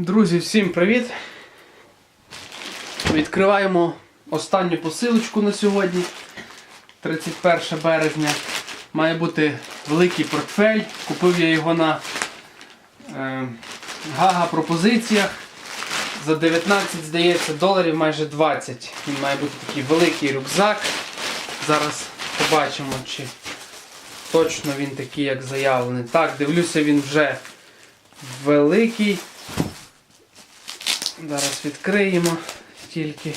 Друзі, всім привіт! Відкриваємо останню посилочку на сьогодні, 31 березня. Має бути великий портфель. Купив я його на е, гага пропозиціях. За 19, здається, доларів майже 20. Він має бути такий великий рюкзак. Зараз побачимо, чи точно він такий, як заявлений. Так, дивлюся, він вже великий. Зараз відкриємо тільки.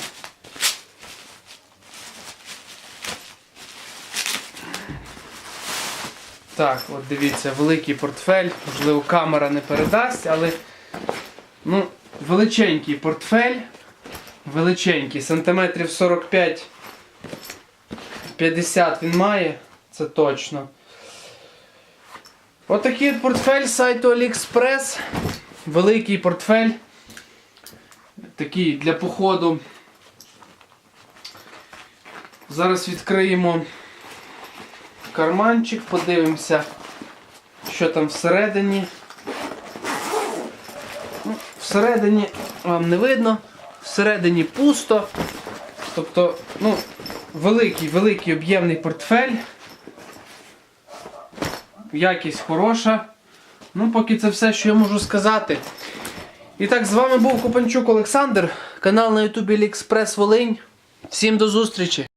Так, от дивіться, великий портфель. Можливо, камера не передасть, але ну, величенький портфель. Величенький, сантиметрів 45 50 він має, це точно. Отакий от портфель з сайту AliExpress. Великий портфель. Такий для походу. Зараз відкриємо карманчик, подивимося, що там всередині. Ну, всередині вам не видно, всередині пусто. Тобто, ну, великий, великий об'ємний портфель. Якість хороша. Ну, поки це все, що я можу сказати. І так, з вами був Купанчук Олександр, канал на Ютубі Лікспрес Волинь. Всім до зустрічі!